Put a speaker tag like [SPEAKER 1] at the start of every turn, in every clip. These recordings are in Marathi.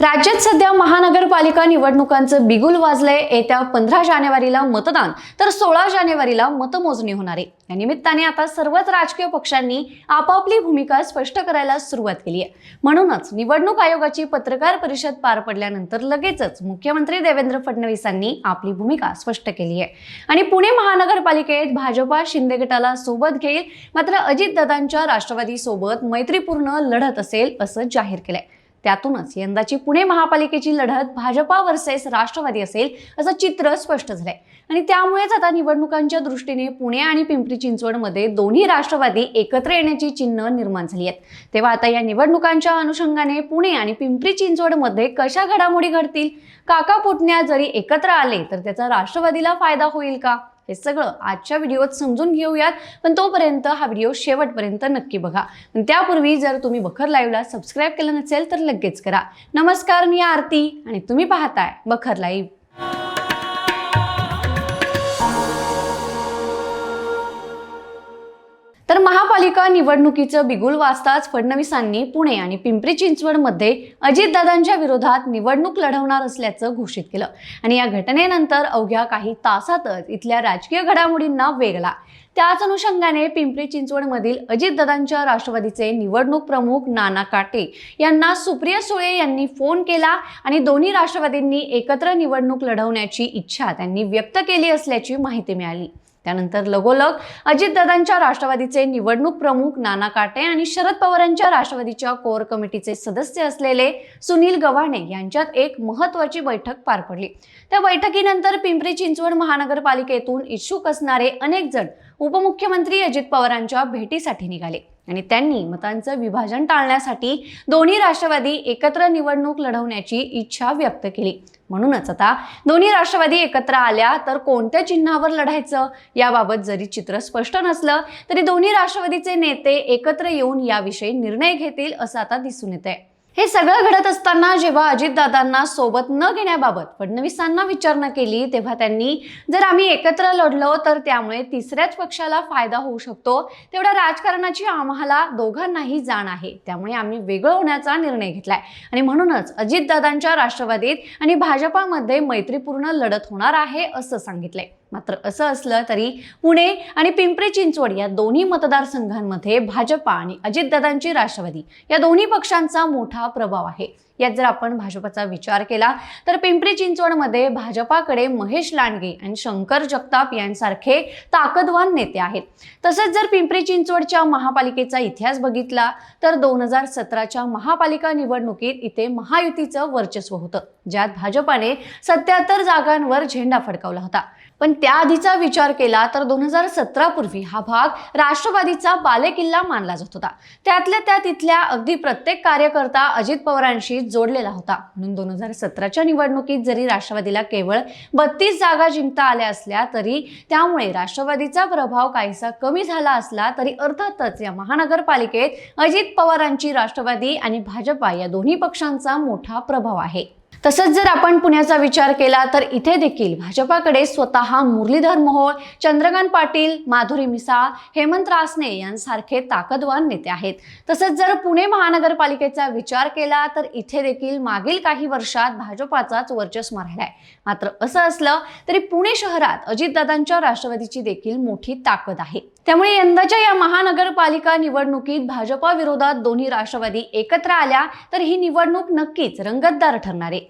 [SPEAKER 1] राज्यात सध्या महानगरपालिका निवडणुकांचं बिगुल वाजलंय. येत्या पंधरा जानेवारीला मतदान. तर सोळा जानेवारीला मतमोजणी होणार आहे. या निमित्ताने आता सर्वच राजकीय पक्षांनी आपापली भूमिका स्पष्ट करायला सुरुवात केली आहे. म्हणूनच निवडणूक आयोगाची पत्रकार परिषद पार पडल्यानंतर लगेचच मुख्यमंत्री देवेंद्र फडणवीसांनी आपली भूमिका स्पष्ट केली आहे. आणि पुणे महानगरपालिकेत भाजपा शिंदे गटाला सोबत घेईल. मात्र अजितदादांच्या राष्ट्रवादी सोबत मैत्रीपूर्ण लढत असेल असं जाहीर केलंय. त्यातूनच यंदाची पुणे महापालिकेची लढत भाजपा वर्सेस राष्ट्रवादी असेल असं चित्र स्पष्ट झालंय. आणि त्यामुळेच आता निवडणुकांच्या दृष्टीने पुणे आणि पिंपरी चिंचवडमध्ये दोन्ही राष्ट्रवादी एकत्र येण्याची चिन्ह निर्माण झाली आहेत. तेव्हा आता या निवडणुकांच्या अनुषंगाने पुणे आणि पिंपरी चिंचवडमध्ये कशा घडामोडी घडतील? काका पुतण्या जरी एकत्र आले तर त्याचा राष्ट्रवादीला फायदा होईल का? हे सगळं आजच्या व्हिडिओत समजून घेऊयात. पण तोपर्यंत हा व्हिडिओ शेवटपर्यंत नक्की बघा. पण त्यापूर्वी जर तुम्ही बखर लाईव्हला सबस्क्राईब केलं नसेल तर लगेच करा. नमस्कार मी आरती आणि तुम्ही पाहताय बखर लाईव्ह. महापालिका निवडणुकीचं बिगुल वाजताच फडणवीसांनी पुणे आणि पिंपरी चिंचवडमध्ये अजितदादांच्या विरोधात निवडणूक लढवणार असल्याचं घोषित केलं. आणि या घटनेनंतर अवघ्या काही तासातच इथल्या राजकीय घडामोडींना वेगला त्याच अनुषंगाने पिंपरी चिंचवडमधील अजितदादांच्या राष्ट्रवादीचे निवडणूक प्रमुख नाना काटे यांना सुप्रिया सुळे यांनी फोन केला आणि दोन्ही राष्ट्रवादींनी एकत्र निवडणूक लढवण्याची इच्छा त्यांनी व्यक्त केली असल्याची माहिती मिळाली. त्यानंतर लगोलग अजितदादांच्या राष्ट्रवादीचे निवडणूक प्रमुख नाना काटे आणि शरद पवारांच्या राष्ट्रवादीच्या कोर कमिटीचे सदस्य असलेले सुनील गव्हाणे यांच्यात एक महत्वाची बैठक पार पडली. त्या बैठकीनंतर पिंपरी चिंचवड महानगरपालिकेतून इच्छुक असणारे अनेक जण उपमुख्यमंत्री अजित पवारांच्या भेटीसाठी निघाले आणि त्यांनी मतांचं विभाजन टाळण्यासाठी दोन्ही राष्ट्रवादी एकत्र निवडणूक लढवण्याची इच्छा व्यक्त केली. म्हणूनच आता दोन्ही राष्ट्रवादी एकत्र आल्या तर कोणत्या चिन्हावर लढायचं याबाबत जरी चित्र स्पष्ट नसलं तरी दोन्ही राष्ट्रवादीचे नेते एकत्र येऊन याविषयी निर्णय घेतील असं आता दिसून येत आहे हे सगळं घडत असताना जेव्हा अजितदादांना सोबत न घेण्याबाबत फडणवीसांना विचारणा केली तेव्हा त्यांनी जर आम्ही एकत्र लढलो तर त्यामुळे तिसऱ्याच पक्षाला फायदा होऊ शकतो. तेवढ्या राजकारणाची आम्हाला दोघांनाही जाण आहे. त्यामुळे आम्ही वेगळं होण्याचा निर्णय घेतलाय. आणि म्हणूनच अजितदादांच्या राष्ट्रवादीत आणि भाजपामध्ये मैत्रीपूर्ण लढत होणार आहे असं सांगितलंय. मात्र असं असलं तरी पुणे आणि पिंपरी चिंचवड या दोन्ही मतदारसंघांमध्ये भाजपा आणि अजितदादांची राष्ट्रवादी या दोन्ही पक्षांचा मोठा प्रभाव आहे. यात जर आपण भाजपाचा विचार केला तर पिंपरी चिंचवडमध्ये भाजपाकडे महेश लांडगे आणि शंकर जगताप यांसारखे ताकदवान नेते आहेत. तसेच जर पिंपरी चिंचवडच्या महापालिकेचा इतिहास बघितला तर दोन हजार सतराच्या महापालिका निवडणुकीत इथे महायुतीचं वर्चस्व होतं ज्यात भाजपाने सत्याहत्तर जागांवर झेंडा फडकावला होता. पण त्याआधीचा विचार केला तर दोन हजार सतरा पूर्वी हा भाग राष्ट्रवादीचा बालेकिल्ला मानला जात होता. त्यातल्या त्यात इथल्या अगदी प्रत्येक कार्यकर्ता अजित पवारांशी जोडलेला होता. म्हणून दोन हजार सतराच्या निवडणुकीत जरी राष्ट्रवादीला केवळ बत्तीस जागा जिंकता आल्या असल्या तरी त्यामुळे राष्ट्रवादीचा प्रभाव काहीसा कमी झाला असला तरी अर्थातच या महानगरपालिकेत अजित पवारांची राष्ट्रवादी आणि भाजपा या दोन्ही पक्षांचा मोठा प्रभाव आहे. तसंच जर आपण पुण्याचा विचार केला तर इथे देखील भाजपाकडे स्वतः मुरलीधर मोहोळ चंद्रकांत पाटील माधुरी मिसाळ हेमंत रासने यांसारखे ताकदवान नेते आहेत. तसंच जर पुणे महानगरपालिकेचा विचार केला तर इथे देखील मागील काही वर्षात भाजपाचाच वर्चस्व राहिलाय. मात्र असं असलं तरी पुणे शहरात अजितदादांच्या राष्ट्रवादीची देखील मोठी ताकद आहे. त्यामुळे यंदाच्या या महानगरपालिका निवडणुकीत भाजपा विरोधात दोन्ही राष्ट्रवादी एकत्र आल्या तर ही निवडणूक नक्कीच रंगतदार ठरणार. आहे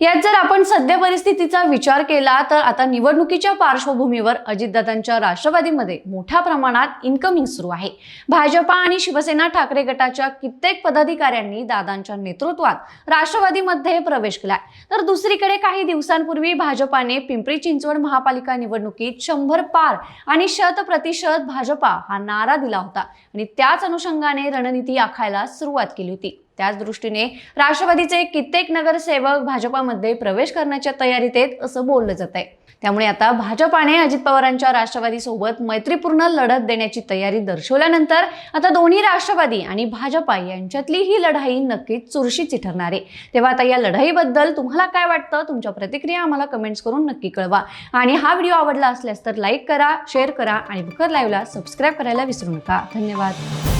[SPEAKER 1] यात जर आपण सध्या परिस्थितीचा विचार केला तर आता निवडणुकीच्या पार्श्वभूमीवर अजितदादांच्या राष्ट्रवादीमध्ये मोठ्या प्रमाणात इन्कमिंग सुरू आहे. भाजपा आणि शिवसेना ठाकरे गटाच्या कित्येक पदाधिकाऱ्यांनी दादांच्या नेतृत्वात राष्ट्रवादीमध्ये प्रवेश केलाय. तर दुसरीकडे काही दिवसांपूर्वी भाजपाने पिंपरी चिंचवड महापालिका निवडणुकीत शंभर पार आणि शत प्रतिशत भाजपा हा नारा दिला होता आणि त्याच अनुषंगाने रणनीती आखायला सुरुवात केली होती. त्याच दृष्टीने राष्ट्रवादीचे कित्येक नगरसेवक भाजपामध्ये प्रवेश करण्याच्या तयारीत आहेत असं बोललं जात आहे. त्यामुळे आता भाजपाने अजित पवारांच्या राष्ट्रवादीसोबत मैत्रीपूर्ण लढत देण्याची तयारी दर्शवल्यानंतर आता दोन्ही राष्ट्रवादी आणि भाजपा यांच्यातली ही लढाई नक्कीच चुरशीची ठरणार आहे. तेव्हा आता या लढाईबद्दल तुम्हाला काय वाटतं? तुमच्या प्रतिक्रिया आम्हाला कमेंट्स करून नक्की कळवा. आणि हा व्हिडिओ आवडला असल्यास तर लाईक करा शेअर करा आणि बुकर लाईव्हला सबस्क्राईब करायला विसरू नका. धन्यवाद.